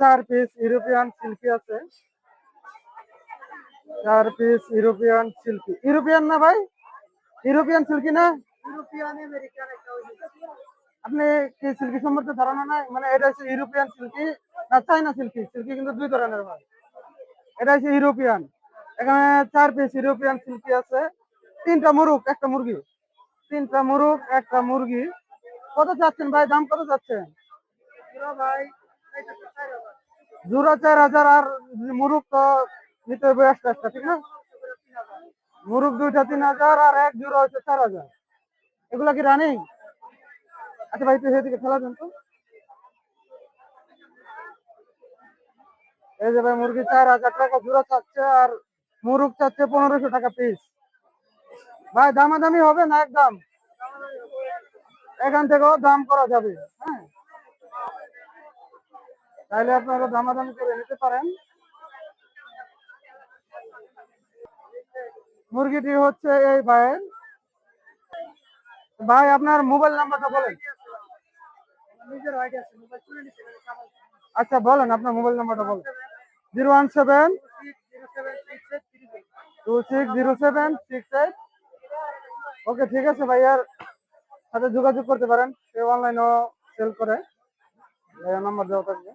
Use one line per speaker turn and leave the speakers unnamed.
চার piece European silky আছে। চার পিস ইউরোপিয়ান সিল্কি ইউরোপিয়ান না ভাই? ইউরোপিয়ান সিল্কি না? আপনি কি সিল্কি সম্পর্কে ধারণা নাই? মানে এটা হচ্ছে ইউরোপিয়ান সিল্কি না চাইনা সিল্কি সিল্কি কিন্তু দুই ধরনের হয়। এটা হচ্ছে ইউরোপিয়ান এখানে চার পিস ইউরোপিয়ান সিল্কি আছে। তিনটা মুরুগ একটা মুরগি। তিনটা মুরুগ একটা মুরগি। কত চাচ্ছেন ভাই? দাম কত চাচ্ছেন? ভাই। জোড়া চার হাজার আর মুরুগ তো নিতে হবে একটা একটা, ঠিক না? মুরুগ দুইটা তিন হাজার আর এক জোড়া হচ্ছে চার হাজার। এগুলা কি রানিং আচ্ছা ভাই তুই সেদিকে খেলা দেন তো। এই যে ভাই, মুরগি চার হাজার টাকা জোড়া চাচ্ছে আর মুরুগ চাচ্ছে পনেরোশো টাকা পিস ভাই, দামাদামি হবে না একদম? এখান থেকেও দাম করা যাবে হ্যাঁ? তাহলে আপনারা দামাদামি করে নিতে পারেন। মুরগিটি হচ্ছে এই ভাইয়ের। ভাই আপনার মোবাইল নাম্বারটা বলেন। আচ্ছা বলেন আপনার মোবাইল নাম্বারটা বলেন। Zero one seven two six zero seven six eight. Okay ঠিক আছে ভাইয়ার সাথে যোগাযোগ করতে পারেন। সে অনলাইনেও সেল করে। ভাইয়ার নাম্বার দেওয়া থাকবে।